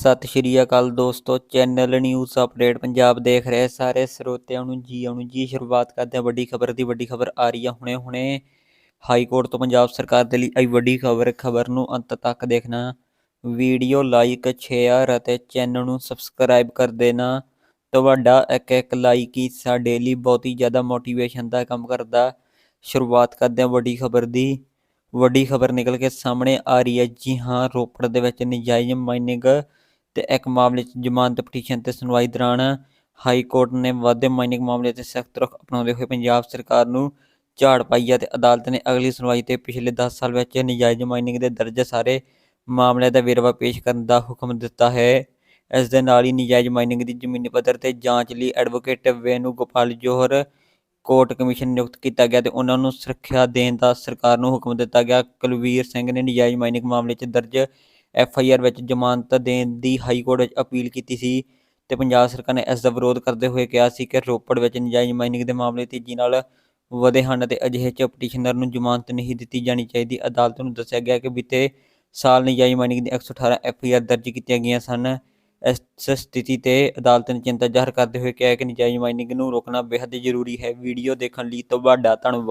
ਸਤਿ ਸ਼੍ਰੀ ਅਕਾਲ ਦੋਸਤੋ, channel news update Punjab ਦੇਖ ਰਹੇ ਸਾਰੇ ਸਰੋਤਿਆਂ ਨੂੰ ਜੀ, ਆਉਣ ਜੀ, ਸ਼ੁਰੂਆਤ ਕਰਦੇ ਹਾਂ ਵੱਡੀ ਖਬਰ ਦੀ, ਵੱਡੀ ਖਬਰ ਆ ਰਹੀ ਹੈ ਹੁਣੇ ਹੁਣੇ। ਹਾਈ ਕੋਰਟ ਤੋਂ ਪੰਜਾਬ ਸਰਕਾਰ ਦੇ ਲਈ ਆਈ ਵੱਡੀ ਖਬਰ ਖਬਰ ਨੂੰ ਅੰਤ ਤੱਕ ਦੇਖਣਾ। ਵੀਡੀਓ ਲਾਈਕ, ਸ਼ੇਅਰ ਅਤੇ ਚੈਨਲ ਨੂੰ ਸਬਸਕ੍ਰਾਈਬ ਕਰ ਦੇਣਾ। ਤੁਹਾਡਾ ਇੱਕ ਇੱਕ ਲਾਈਕ ਹੀ ਸਾਡੇ ਲਈ ਬਹੁਤ ਹੀ ਜ਼ਿਆਦਾ ਮੋਟੀਵੇਸ਼ਨ ਦਾ ਕੰਮ ਕਰਦਾ। ਸ਼ੁਰੂਆਤ ਕਰਦੇ ਹਾਂ ਵੱਡੀ ਖਬਰ ਦੀ। ਵੱਡੀ ਖਬਰ ਨਿਕਲ ਕੇ ਸਾਹਮਣੇ ਆ ਰਹੀ ਹੈ। ਜੀ ਹਾਂ, ਰੋਪੜ ਦੇ ਵਿੱਚ ਨਜਾਇਜ਼ ਮਾਈਨਿੰਗ ਤੇ ਇੱਕ ਮਾਮਲੇ 'ਚ ਜ਼ਮਾਨਤ ਪਟੀਸ਼ਨ ਤੇ ਸੁਣਵਾਈ ਦੌਰਾਨ ਹਾਈ ਕੋਰਟ ਨੇ ਵਾਧੇ ਮਾਈਨਿੰਗ ਮਾਮਲੇ ਤੇ ਸਖਤ ਰੁਖ ਅਪਣਾਉਂਦੇ ਹੋਏ ਪੰਜਾਬ ਸਰਕਾਰ ਨੂੰ ਝਾੜ ਪਾਈ ਹੈ ਤੇ ਅਦਾਲਤ ਨੇ ਅਗਲੀ ਸੁਣਵਾਈ ਤੇ ਪਿਛਲੇ 10 ਸਾਲ ਵਿੱਚ ਨਜਾਇਜ਼ ਮਾਈਨਿੰਗ ਦੇ ਦਰਜ ਸਾਰੇ ਮਾਮਲਿਆਂ ਦਾ ਵੇਰਵਾ ਪੇਸ਼ ਕਰਨ ਦਾ ਹੁਕਮ ਦਿੱਤਾ ਹੈ। ਇਸ ਦੇ ਨਾਲ ਹੀ ਨਜਾਇਜ਼ ਮਾਈਨਿੰਗ ਦੀ ਜ਼ਮੀਨੀ ਪੱਧਰ ਤੇ ਜਾਂਚ ਲਈ advocate Venu Gopal Johar court commission ਨਿਯੁਕਤ ਕੀਤਾ ਗਿਆ ਤੇ ਉਹਨਾਂ ਨੂੰ ਸੁਰੱਖਿਆ ਦੇਣ ਦਾ ਸਰਕਾਰ ਨੂੰ ਹੁਕਮ ਦਿੱਤਾ ਗਿਆ। ਕੁਲਵੀਰ ਸਿੰਘ ਨੇ ਨਜਾਇਜ਼ ਮਾਈਨਿੰਗ ਮਾਮਲੇ 'ਚ ਦਰਜ ਐਫ ਆਈ ਆਰ ਵਿੱਚ ਜ਼ਮਾਨਤ ਦੇਣ ਦੀ ਹਾਈ ਕੋਰਟ ਵਿੱਚ ਅਪੀਲ ਕੀਤੀ ਸੀ ਤੇ ਪੰਜਾਬ ਸਰਕਾਰ ਨੇ ਇਸ ਦਾ ਵਿਰੋਧ ਕਰਦੇ ਹੋਏ ਕਿਹਾ ਸੀ ਕਿ ਰੋਪੜ ਵਿੱਚ ਨਜਾਇਜ਼ ਮਾਈਨਿੰਗ ਦੇ ਮਾਮਲੇ ਤੇਜ਼ੀ ਨਾਲ ਵਧੇ ਹਨ ਤੇ ਅਜਿਹੇ 'ਚ ਪਟੀਸ਼ਨਰ ਨੂੰ ਜ਼ਮਾਨਤ ਨਹੀਂ ਦਿੱਤੀ ਜਾਣੀ ਚਾਹੀਦੀ। ਅਦਾਲਤ ਨੂੰ ਦੱਸਿਆ ਗਿਆ ਕਿ ਬੀਤੇ ਸਾਲ ਨਜਾਇਜ਼ ਮਾਈਨਿੰਗ ਦੀ 118 ਐਫ ਆਈ ਆਰ ਦਰਜ ਕੀਤੀਆਂ ਗਈਆਂ ਸਨ। ਇਸ ਸਥਿਤੀ ਤੇ ਅਦਾਲਤ ਨੇ ਚਿੰਤਾ ਜ਼ਾਹਰ ਕਰਦੇ ਹੋਏ ਕਿਹਾ ਕਿ ਨਜਾਇਜ਼ ਮਾਈਨਿੰਗ ਨੂੰ ਰੋਕਣਾ ਬੇहद ਜ਼ਰੂਰੀ ਹੈ। ਵੀਡੀਓ ਦੇਖਣ ਲਈ ਤੁਹਾਡਾ ਧੰਨਵਾਦ।